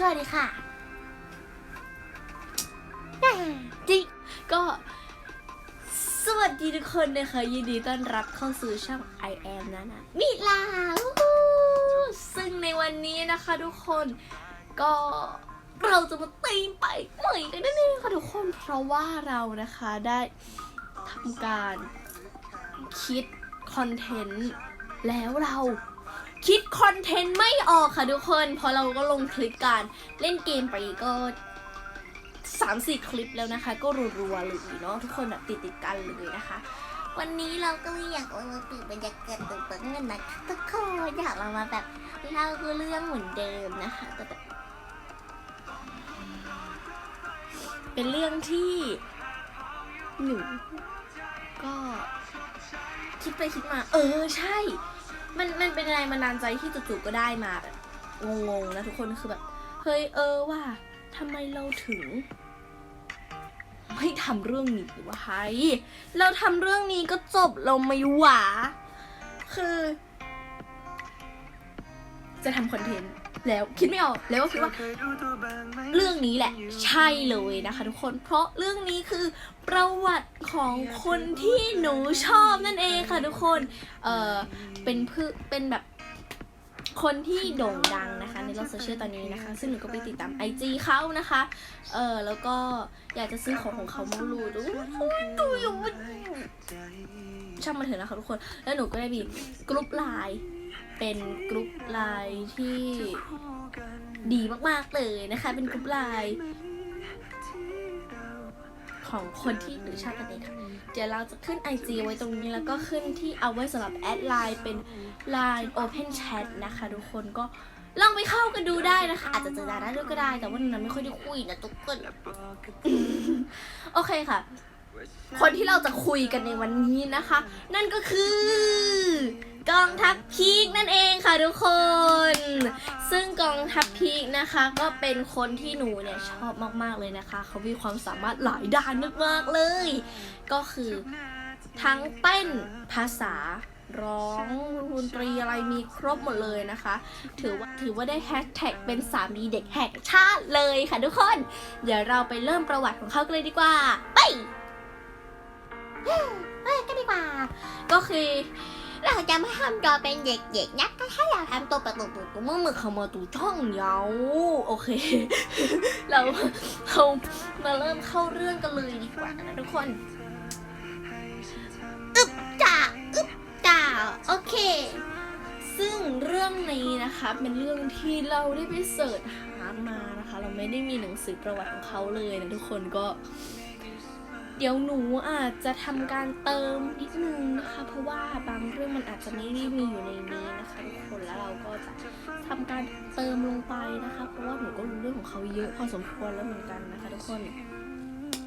สวัสดีค่ะจริงก็สวัสดีทุกคนนะคะยินดีต้อนรับเข้าสู่ช่อง I am นะนะมิลาซึ่งในวันนี้นะคะทุกคนก็เราจะมาตีมไปใหม่กันนั่นเองค่ะทุกคนเพราะว่าเรานะคะได้ทำการคิดคอนเทนต์แล้วเรา คิดคอนเทนต์ไม่ออกค่ะทุกคนเพราะเราก็ลงคลิปการเล่นเกมไปก็สามสี่คลิปแล้วนะคะ ก็รัวๆเลยเนาะทุกคนแบบติดติดกันเลยนะคะ วันนี้เราก็เลยอยากเอามาตื่นบรรยากาศตื่นเต้นกันนะทุกคนอยากเรามาแบบเล่าเรื่องเหมือนเดิมนะคะแต่แบบเป็นเรื่องที่หนูก็คิดไปคิดมา เออใช่ มันมันเป็นแรงบันดาลใจที่จู่ๆก็ได้มาแบบงงๆนะทุกคนคือแบบ เฮ้ยเออว่าทำไมเราถึง ไม่ทำเรื่องนี้วะไฮเราทำเรื่องนี้ก็จบเราไม่หวาคือ จะทำคอนเทนต์ แล้วคิดไม่ออกแล้วก็คิดว่า เรื่องนี้แหละ ใช่เลยนะคะ ทุกคนเพราะเรื่องนี้คือประวัติของคนที่หนูชอบนั่นเองค่ะทุกคนเออเป็นพืเป็นแบบคนที่โด่งดังนะคะ ในโลกโซเชียลตอนนี้นะคะ ซึ่งหนูก็ไปติดตาม IG เขานะคะ เออแล้วก็อยากจะซื้อของของเขามารูดูดูอยู่มันช่างมันเถอะนะคะทุกคน แล้วหนูก็ได้มีกรุ๊ปไลน์ เป็นกรุ๊ปไลน์ที่ดีมากๆเลยนะคะ เป็นกรุ๊ปไลน์ของคนที่หนูชอบกันเองค่ะเดี๋ยวเราจะขึ้น IG ไว้ตรงนี้แล้วก็ขึ้นที่เอาไว้สำหรับแอดไลน์เป็น Line Open Chat นะคะ ทุกคนก็ลองไปเข้ากันดูได้นะคะ อาจจะเจอดาได้ด้วยก็ได้ แต่ว่านั้นไม่ค่อยได้คุยนะทุกคนโอเคค่ะ คนที่เราจะคุยกันในวันนี้นะคะ นั่นก็คือ กองทัพพีกนั่นเองค่ะทุกคน ซึ่งกองทัพพีกนะคะก็เป็นคนที่หนูเนี่ยชอบมากๆเลยนะคะ เขามีความสามารถหลายด้านมากๆเลย ก็คือทั้งเต้นภาษาร้องดนตรีอะไรมีครบหมดเลยนะคะ ถือว่าถือว่าได้แฮชแท็กเป็นสามีเด็กแห่งชาติเลยค่ะทุกคน เดี๋ยวเราไปเริ่มประวัติของเขากันเลยดีกว่า ไปไปกันดีกว่า ก็คือ เราจะไม่ทำตัวเป็นเด็กๆนะก็แค่อยาทำตัวประตูตูตัวเมื่อมือเขามาตูช่องเยาโอเค เราเรามาเริ่มเข้าเรื่องกันเลยดีกว่านะทุกคนอึบจ่าอึบจ่าโอเค ซึ่งเรื่องนี้นะคะเป็นเรื่องที่เราได้ไปเสิร์ชหามานะคะ เราไม่ได้มีหนังสือประวัติของเขาเลยนะทุกคนก็ เดี๋ยวหนูอาจจะทำการเติมนิดนึงนะคะ เพราะว่าบางเรื่องมันอาจจะไม่ได้มีอยู่ในนี้นะคะทุกคนแล้วเราก็จะทำการเติมลงไปนะคะ เพราะว่าหนูก็รู้เรื่องของเขาเยอะพอสมควรแล้วเหมือนกันนะคะ ทุกคน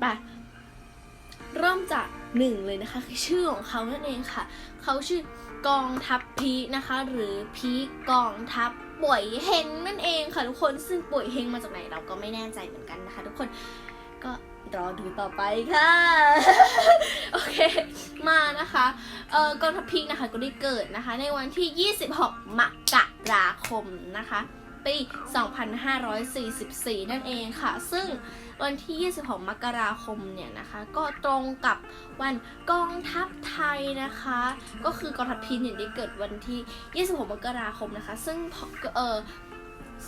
ไปเริ่มจากหนึ่งเลยนะคะคือชื่อของเขานั่นเองค่ะ เขาชื่อกองทัพพีนะคะ หรือพีกองทัพป่วยเฮงนั่นเองค่ะทุกคนซึ่งป่วยเฮงมาจากไหนเราก็ไม่แน่ใจเหมือนกันนะคะ ทุกคนก็ รอดูต่อไปค่ะ โอเค มานะคะ เอ่อกองทัพพีนะคะก็ได้เกิดนะคะ ในวันที่ 26 มกราคมนะคะปี 2544 นั่นเองค่ะ ซึ่งวันที่ 26 มกราคมเนี่ยนะคะ ก็ตรงกับวันกองทัพไทยนะคะ ก็คือกองทัพพีคเนี่ยได้เกิดวันที่ 26 มกราคมนะคะ ซึ่งพอเออ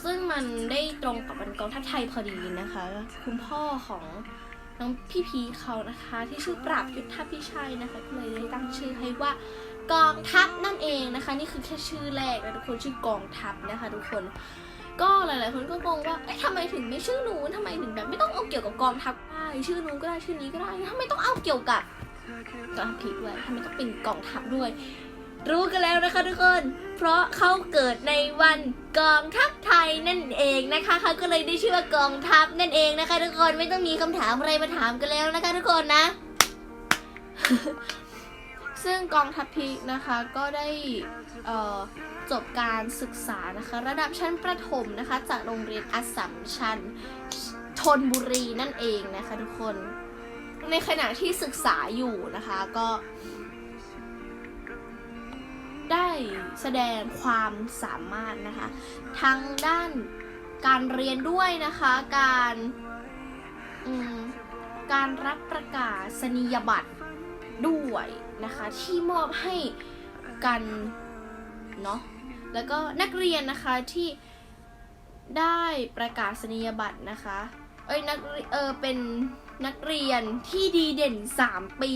ซึ่งมันได้ตรงกับวันกองทัพไทยพอดีนะคะ คุณพ่อของน้องพี่พีเขานะคะ ที่ชื่อปราบยุทธพิชัยนะคะก็เลยได้ตั้งชื่อให้ว่ากองทัพนั่นเองนะคะ นี่คือแค่ชื่อแรกนะทุกคนชื่อกองทัพนะคะ ทุกคน ก็หลาย ๆ คนก็งงว่าเอ๊ะทำไมถึงไม่ชื่อนู้นทำไมถึงแบบไม่ต้องเอาเกี่ยวกับกองทัพได้ชื่อนู้นก็ได้ชื่อนี้ก็ได้ทำไมต้องเอาเกี่ยวกับกองทัพด้วยทำไมต้องเป็นกองทัพด้วย รู้กันแล้วนะคะทุกคน เพราะเขาเกิดในวันกองทัพไทยนั่นเองนะคะเขาก็เลยได้ชื่อว่ากองทัพนั่นเองนะคะ ทุกคนไม่ต้องมีคำถามอะไรมาถามกันแล้วนะคะ ทุกคนนะ ซึ่งกองทัพพีนะคะก็ได้จบการศึกษานะคะ ระดับชั้นประถมนะคะ จากโรงเรียนอัสสัมชัญธนบุรีนั่นเองนะคะ ทุกคน ในขณะที่ศึกษาอยู่นะคะก็ ได้แสดงความสามารถนะคะทั้งด้านการเรียนด้วยนะคะการการรับประกาศนียบัตรด้วยนะคะที่มอบให้กันเนาะแล้วก็นักเรียนนะคะที่ได้ประกาศนียบัตรนะคะเอ้ยนักเรียเออเป็นนักเรียนที่ดีเด่น 3 ปี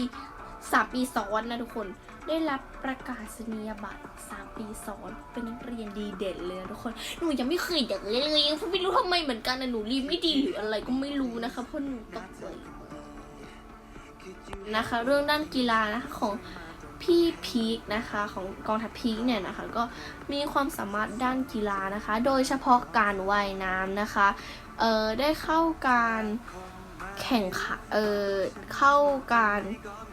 3 ปีซ้อนนะทุกคน ได้รับประกาศนียบัตร 3 ปีซ้อนเป็นนักเรียนดีเด่นเลยนะทุกคน หนูยังไม่เคยอย่างเลยเลยเพราะไม่รู้ทำไมเหมือนกันนะหนูรีไม่ดีหรืออะไรก็ไม่รู้นะคะเพราะหนูตกเลยนะคะ เรื่องด้านกีฬานะคะของพี่พีคนะคะของกองทัพพีคเนี่ยนะคะก็มีความสามารถด้านกีฬานะคะ โดยเฉพาะการว่ายน้ำนะคะเอ่อได้เข้าการ แข่งขันเออเข้าการ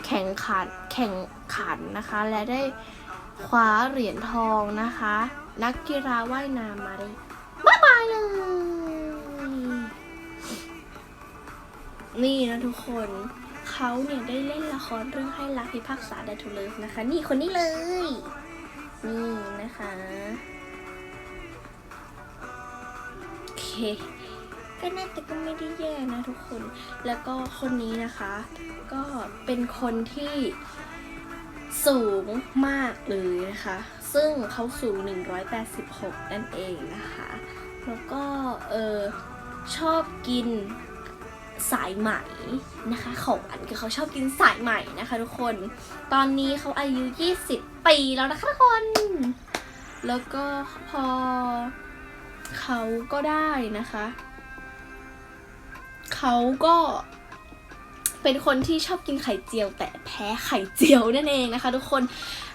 แข่งขันแข่งขันนะคะ และได้คว้าเหรียญทองนะคะ นักกีฬาว่ายน้ำมาได้บ๊ายบายเลย นี่นะทุกคนเขาเนี่ยได้เล่นละครเรื่องให้รักพิพากษาได้ทูเลิฟนะคะ นี่คนนี้เลย นี่นะคะโอเค ก็น่าจะก็ไม่ได้แย่นะทุกคน แล้วก็คนนี้นะคะ ก็เป็นคนที่สูงมากเลยนะคะ ซึ่งเขาสูง 186 นั่นเองนะคะ แล้วก็เออชอบกินสายไหมนะคะ ของอันคือเขาชอบกินสายไหมนะคะทุกคน ตอนนี้เขาอายุ 20 ปีแล้วนะคะทุกคน แล้วก็พอเขาก็ได้นะคะ เขาก็เป็นคนที่ชอบกินไข่เจียว แต่แพ้ไข่เจียวนั่นเองนะคะ ทุกคน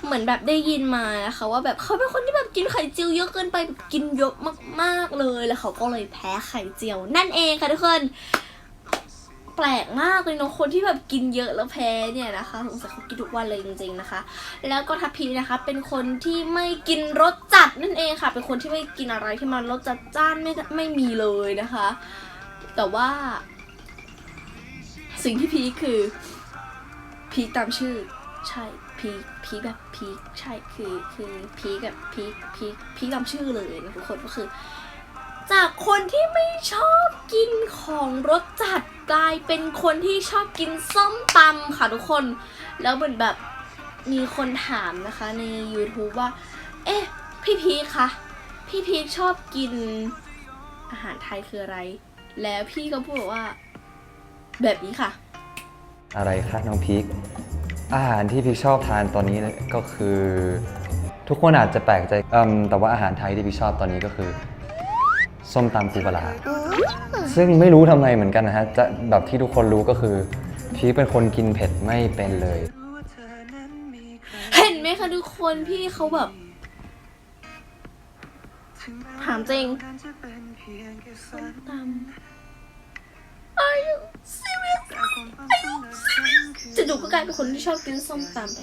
เหมือนแบบได้ยินมานะคะ ว่าแบบเขาเป็นคนที่แบบกินไข่เจียวเยอะเกินไปแบบกินเยอะมากๆเลยแล้วเขาก็เลยแพ้ไข่เจียว นั่นเองค่ะทุกคนแปลกมากเลยเนาะคนที่แบบกินเยอะแล้วแพ้เนี่ยนะคะสงสัยเขากินทุกวันเลยจริง ๆนะคะ แล้วก็ทัพพีนะคะ เป็นคนที่ไม่กินรสจัดนั่นเองค่ะ เป็นคนที่ไม่กินอะไรที่มันรสจัดจ้านไม่ไม่มีเลยนะคะ แต่ว่าสิ่งที่พีคคือพีคตามชื่อ ใช่พีคพีคแบบพีคใช่คือคือพีคแบบพีคพีคพีคตามชื่อเลยนะทุกคนก็คือ จากคนที่ไม่ชอบกินของรสจัดกลายเป็นคนที่ชอบกินส้มตำค่ะทุกคน แล้วเหมือนแบบมีคนถามนะคะใน YouTube ว่า เอ๊ะ พี่พีคคะพี่พีคชอบกินอาหารไทยคืออะไร แล้วพี่ก็พูดว่า แบบนี้ค่ะ อะไรคะน้องพีคอาหารที่พีคชอบทานตอนนี้เนี่ยก็คือ ทุกคนอาจจะแปลกใจอืมแต่ว่าอาหารไทยที่พีคชอบตอนนี้ก็คือ ส้มตำปูปลาร้าซึ่งไม่รู้ทำไมเหมือนกันนะฮะจะแบบที่ทุกคนรู้ก็คือพีคเป็นคนกินเผ็ดไม่เป็นเลย เห็นไหมคะทุกคนพี่เขาแบบ ถามจริงส้มตำ Are you serious Are you serious จะดูก็กลายเป็นคนที่ชอบกินส้มตำไป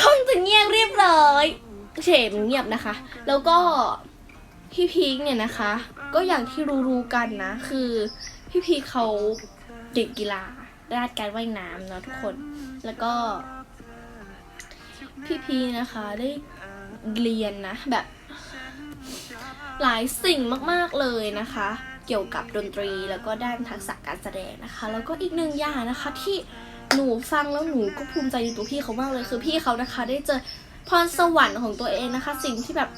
คงจะเงียบเรียบร้อยเฉมเงียบนะคะ แล้วก็ พี่พีคเนี่ยนะคะ ก็อย่างที่รู้ๆกันนะ คือพี่พีคเขาเด็กกีฬาด้านการว่ายน้ำเนาะทุกคน แล้วก็ พี่พีนะคะได้เรียนนะแบบ หลายสิ่งมากๆเลยนะคะ เกี่ยวกับดนตรีแล้วก็ด้านทักษะการแสดงนะคะ แล้วก็อีกหนึ่งอย่างนะคะที่หนูฟังแล้วหนูก็ภูมิใจในตัวพี่เขามากเลยคือพี่เขานะคะ ได้เจอพรสวรรค์ของตัวเองนะคะ สิ่งที่แบบ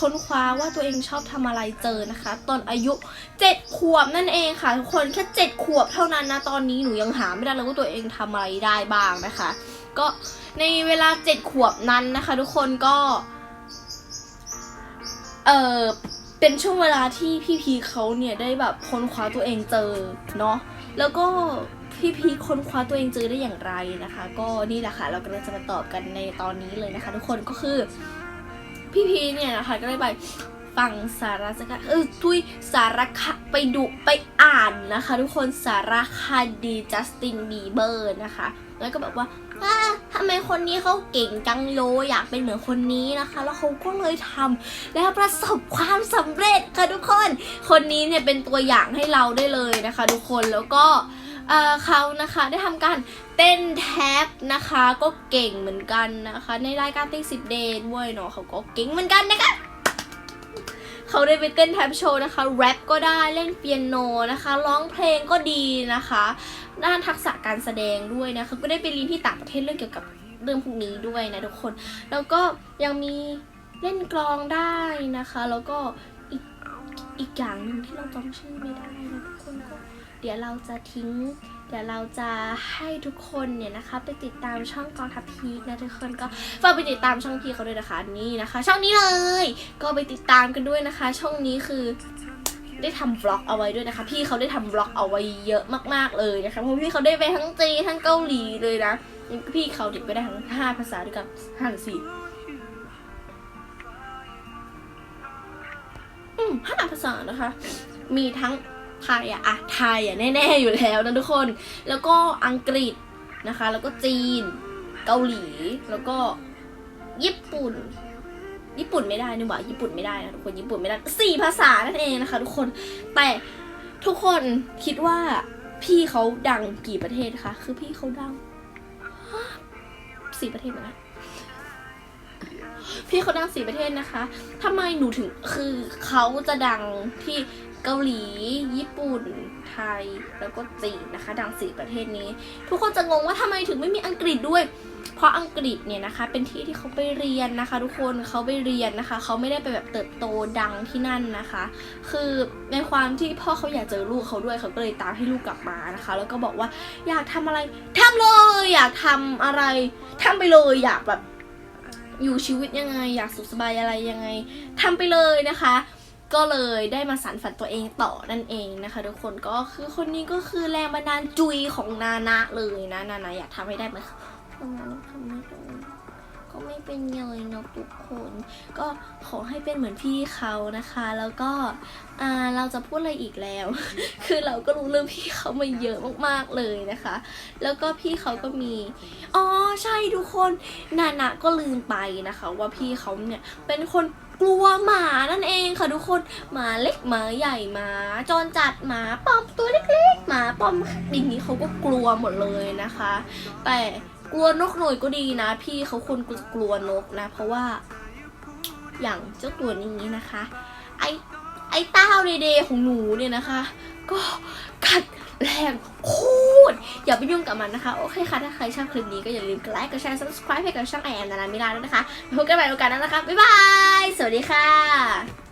ค้นคว้าว่าตัวเองชอบทำอะไรเจอนะคะ ตอนอายุเจ็ดขวบนั่นเองค่ะทุกคนแค่เจ็ดขวบเท่านั้นนะตอนนี้หนูยังหาไม่ได้เลยว่าตัวเองทำอะไรได้บ้างนะคะ ก็ในเวลาเจ็ดขวบนั้นนะคะ ทุกคนก็เออเป็นช่วงเวลาที่พี่พีเขาเนี่ยได้แบบค้นคว้าตัวเองเจอเนาะแล้วก็พี่พีค้นคว้าตัวเองเจอได้อย่างไรนะคะ ก็นี่แหละค่ะเราก็จะมาตอบกันในตอนนี้เลยนะคะ ทุกคนก็คือ พี่พีเนี่ยนะคะก็ได้ไปฟังสารสกัดเออทุยสารคดไปดูไปอ่านนะคะ ทุกคนสารคดีจัสตินบีเบอร์นะคะ แล้วก็แบบว่าอ่าำไมคนนี้เขาเก่งจังโลอยากเป็นเหมือนคนนี้นะคะ แล้วเขาก็เลยทำแล้วประสบความสำเร็จค่ะทุกคน คนนี้เนี่ยเป็นตัวอย่างให้เราได้เลยนะคะ ทุกคนแล้วก็ เขานะคะได้ทำการเต้นแท็บนะคะก็เก่งเหมือนกันนะคะ ในรายการเต้นสิบเดย์ด้วยเนาะเขาก็เก่งเหมือนกันนะคะเขาได้ไปเต้นแท็บโชว์นะคะแรปก็ได้เล่นเปียโนนะคะร้องเพลงก็ดีนะคะ ด้านทักษะการแสดงด้วยนะคะก็ได้ไปเรียนที่ต่างประเทศเรื่องเกี่ยวกับเรื่องพวกนี้ด้วยนะทุกคน แล้วก็ยังมีเล่นกลองได้นะคะ แล้วก็อีกอีกอย่างหนึ่งที่เราจำชื่อไม่ได้นะทุกคนก็ เดี๋ยวเราจะทิ้ง เดี๋ยวเราจะให้ทุกคนเนี่ยนะคะ ไปติดตามช่องกองทัพพีคนะทุกคนก็ฝากไปติดตามช่องพีเขาด้วยนะคะนี่นะคะ ช่องนี้เลย ก็ไปติดตามกันด้วยนะคะ ช่องนี้คือได้ทำบล็อกเอาไว้ด้วยนะคะ พี่เขาได้ทำบล็อกเอาไว้เยอะมาก ๆ เลยนะคะเพราะพี่เขาได้ไปทั้งจีทั้งเกาหลีเลยนะพี่เขาถึงไปได้ทั้งห้าภาษาด้วยกันห้าหรือสี่ห้าภาษานะคะ มีทั้ง ไทยอะอะไทยอะแน่ๆอยู่แล้วนะทุกคน แล้วก็อังกฤษนะคะ แล้วก็จีน เกาหลี แล้วก็ญี่ปุ่น ญี่ปุ่นไม่ได้นี่หว่าญี่ปุ่นไม่ได้นะทุกคนญี่ปุ่นไม่ได้สี่ภาษานั่นเองนะคะ ทุกคนแต่ทุกคนคิดว่าพี่เขาดังกี่ประเทศคะ คือพี่เขาดังสี่ประเทศเหมือนกัน พี่เขาดังสี่ประเทศนะคะทำไมหนูถึงคือเขาจะดังที่เกาหลี ญี่ปุ่น ไทย แล้วก็จีนนะคะ ดังสี่ประเทศนี้ ทุกคนจะงงว่าทำไมถึงไม่มีอังกฤษด้วย เพราะอังกฤษเนี่ยนะคะ เป็นที่ที่เขาไปเรียนนะคะ ทุกคนเขาไปเรียนนะคะ เขาไม่ได้ไปแบบเติบโตดังที่นั่นนะคะ คือในความที่พ่อเขาอยากเจอลูกเขาด้วยเขาก็เลยตามให้ลูกกลับมานะคะ แล้วก็บอกว่าอยากทำอะไรทำเลย อยากทำอะไรทำไปเลยอยากแบบ อยู่ชีวิตยังไง อยากสุขสบายอะไรยังไงทำไปเลยนะคะ ก็เลยได้มาสานฝันตัวเองต่อนั่นเองนะคะทุกคนก็คือคนนี้ก็คือแรงบันดาลจุยของนานะเลยนะนานะอยากทำให้ได้ไหมทำงานทำไม่ได้ เป็นเลยนะทุกคน ก็ขอให้เป็นเหมือนพี่เขานะคะ แล้วก็อ่าเราจะพูดอะไรอีกแล้ว คือเราก็รู้เรื่องพี่เขามาเยอะมากๆเลยนะคะ แล้วก็พี่เขาก็มีอ๋อใช่ทุกคนนานะก็ลืมไปนะคะ ว่าพี่เขาเนี่ยเป็นคนกลัวหมานั่นเองค่ะทุกคนหมาเล็กหมาใหญ่หมาจรจัดหมาปอมตัวเล็กๆหมาปอมอย่างนี้เขาก็กลัวหมดเลยนะคะ แต่ กลัวนกหน่อยก็ดีนะ พี่เขาคนจะกลัวนกนะ เพราะว่า อย่างเจ้าตัวนี้นะคะ ไอไอเต้าเดย์ของหนูเนี่ยนะคะ ก็กัดแรงโคตรอย่าไปยุ่งกับมันนะคะ โอเคค่ะ ถ้าใครชอบคลิปนี้ก็อย่าลืมกดไลค์กดแชร์ subscribe ให้กับช่องไอแอมนานามิลาด้วยนะคะพบกันใหม่โอกาสหน้านะคะ บ๊ายบาย สวัสดีค่ะ